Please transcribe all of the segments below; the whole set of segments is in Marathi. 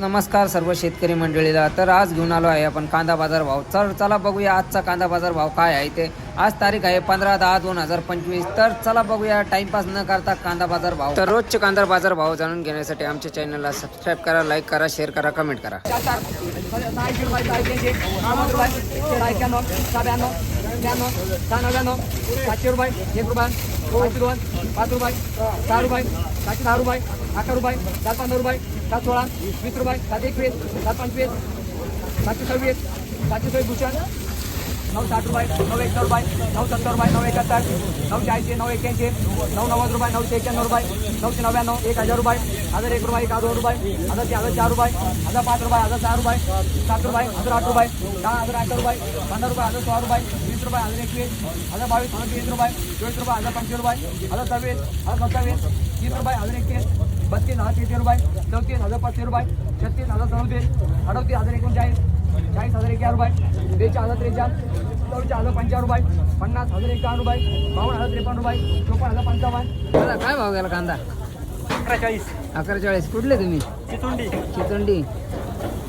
नमस्कार सर्व शेतकरी मंडळीला. तर आज घेऊन आलो आहे आपण कांदा बाजार भाव. तर चला बघूया आजचा कांदा बाजार भाव काय आहे ते. आज तारीख आहे पंधरा दहा दोन हजार पंचवीस. तर चला बघूया टाइमपास न करता कांदा बाजार भाव. तर रोजचे कांदा बाजार भाव जाणून घेण्यासाठी आमच्या चॅनलला सबस्क्राईब करा लाईक करा शेअर करा कमेंट करा. सहाशे सातशे रुपये एक रुपये. पाचशे दोन पाच रुपये सहा रुपये सातशे दहा रुपये अकरा रुपये सात पंधरा रुपये सात सोळा वीस रुपये सात एकवीस सात नऊ साठ रुपये नऊ एकशे रुपये नऊ सत्तर रुपये नऊ एकाहत्तर नऊ चाळीसशे नऊ एक्क्याऐंशी नऊ नव्वद रुपये नऊशे एक्क्याण्णव रुपये नऊशे नव्याण्णव एक हजार रुपये हजार एक रुपये एक हजार रुपये हजार हजार चार रुपये हजार पाच रुपये हजार सहा रुपये सात रुपये हजार आठ रुपये दहा हजार आठ रुपये पंधरा रुपये हजार सोळा रुपये वीस रुपये हजार एकवीस हजार बावीस हजार तीस रुपये चोवीस रुपये हजार पंचवीस रुपये हजार सव्वीस हजार सत्तावीस तीस रुपये हजार एकतीस बत्तीस हजार तीनशे रुपये चौतीस हजार पाचशे रुपये छत्तीस हजार सदतीस अडतीस हजार एकोणचाळीस चाळीस हजार एका रुपये बेचाळीस हजार त्रेचाळीस चौवेचाळीस हजार पंचावन्न रुपये पन्नास हजार एकावन्न रुपये बावन्न हजार त्रेपन्न रुपये चोपन्न हजार पंचावन्न. दादा काय भाव गेला कांदा? अकरा चाळीस अकरा चाळीस कुठले तुम्ही? चितुंडी. चितंडी.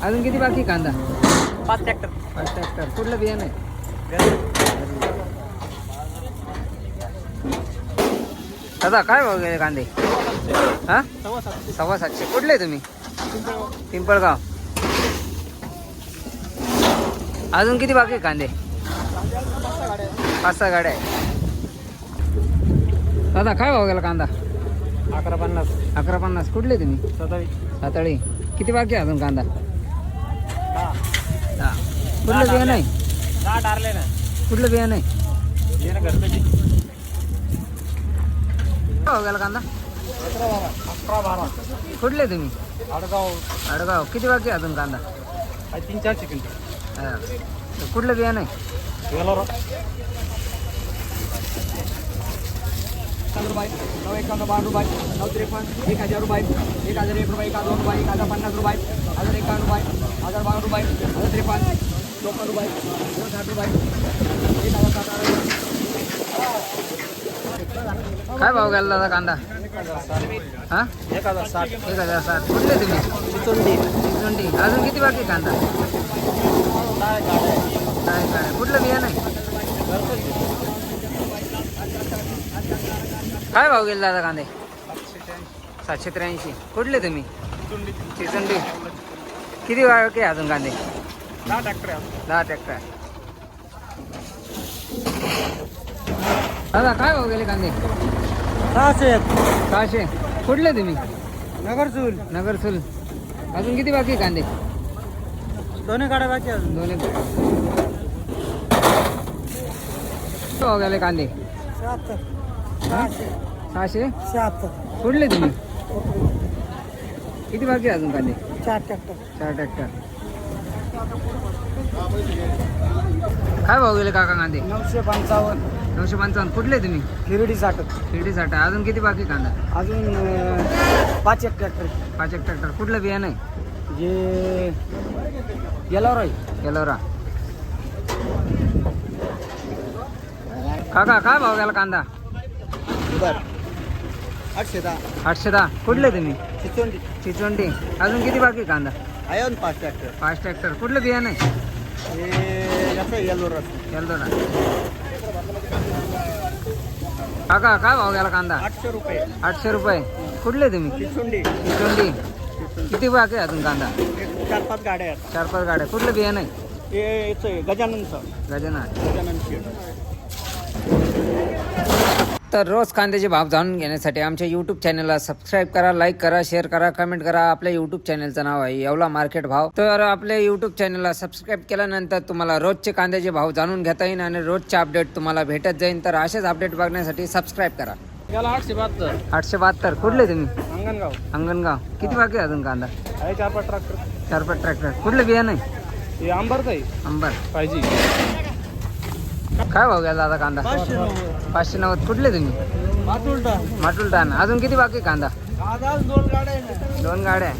अजून किती बाकी कांदा? पाच ट्रॅक्टर. पाच ट्रॅक्टर. कुठलं बियाणं आहे? दादा काय भाव गेले कांदे? हा? सव्वा सातशे. कुठले तुम्ही? पिंपळगाव. अजून किती बाकी आहे कांदे? पाच सहा गाड्या आहे दादा काय भाव गेला कांदा? अकरा पन्नास. अकरा पन्नास. कुठले तुम्ही? सत्तावीस साताळी किती बाकी आहे अजून कांदा? दहा. कुठलं बियाणं आहे दहा टारले ना. कुठलं बियाणं आहे भाव गेला कांदा? कुठले तुम्ही? आडगाव. अडगाव किती बाकी आहे अजून कांदा? तीन चार चिकन हा. तर कुठलं बियाणं आहे? रुपये नऊ एकावन्न बारा रुपये नऊ त्रेपन्न एक हजार रुपये एक हजार एक रुपये एक हजार दोन रुपये एक हजार पन्नास रुपये हजार एकावन्न रुपये हजार रुपये हजार त्रेपन्न चोपन्न रुपये हजार साठ रुपये एक हजार साठ रुपये काय भाव गेला दादा कांदा? हा? एक हजार साठ. एक हजार साठ. कुठले तुम्ही? चिचोंडी चिचोंडी अजून किती बाकी कांदा? काय काय कुठलं आहे काय भाव गेला दादा कांदे? सातशे त्र्याऐंशी. कुठले तुम्ही? चिचंडी. किती बाकी आहे अजून कांदे? दहा ट्रॅक्टर दहा ट्रॅक्टर दादा काय भाव गेले कांदे? सहाशे. सहाशे. कुठले तुम्ही? नगर चूल नगरसूल अजून किती बाकी कांदे? दोन्ही गाड्या बाकी दोन एक भाव गेले कांदे? शहात्तर. सहाशे? शहात्तर. कुठले तुम्ही? किती बाकी आहे अजून कांदे? चार ट्रॅक्टर चार ट्रॅक्टर काय भाव गेले काका कांदे? नऊशे पंचावन्न. नऊशे पंचावन्न. कुठले तुम्ही? हिरडी साठ. शिर्डीसाठी अजून किती बाकी कांदा? अजून अं, पाच एक ट्रॅक्टर पाच एक ट्रॅक्टर कुठलं बियाणं आहे? जे आहे. एलोरा काका काय भाव गेला कांदा? आठशे दहा. आठशे दहा. कुठले तुम्ही? चिचोंडी. चिचवंडी अजून किती बाकी कांदा? आहे पाच ट्रॅक्टर. पाच ट्रॅक्टर. कुठलं बियाणं आहे? याचं येलो रस एलोरा काका काय भाव गेला कांदा? आठशे रुपये. आठशे रुपये. कुठले तुम्ही? चिचोंडी. चिचवंडी किती बाकी आहे अजून कांदा? चार पाच गाड्या आहेत. चार पाच गाड्या. कुठलं बियाणं आहे? हे याचं आहे, गजाननचं. गजानन. गजानन शेड तर रोज कांद्याचे भाव जाणून घेण्यासाठी आमच्या यूट्यूब चॅनलला सबस्क्राईब करा लाईक करा शेअर करा कमेंट करा. आपल्या यूट्यूब चॅनलचं नाव आहे येवला मार्केट भाव. तर आपल्या यूट्यूब चॅनलला सबस्क्राईब केल्यानंतर तुम्हाला रोजचे कांद्याचे भाव जाणून घेता येईल आणि रोजचे अपडेट तुम्हाला भेटत जाईल. तर असेच अपडेट बघण्यासाठी सबस्क्राईब करा. याला आठशे बहात्तर. आठशे बहात्तर. कुठले तुम्ही? अंगणगाव. अंगणगाव. किती बाकी आहे अजून कांदा? आहे चार पाच ट्रॅक्टर चार पाच ट्रॅक्टर कुठलं बियाणं आहे हे आंबरचं आहे. अंबर पाहिजे. काय भाव घ्या दादा कांदा? पाचशे नव्वद. कुठले तुम्ही? मातुलटा माटुल टान अजून किती बाकी आहे कांदा? आज दोन गाड्या आहे दोन गाड्या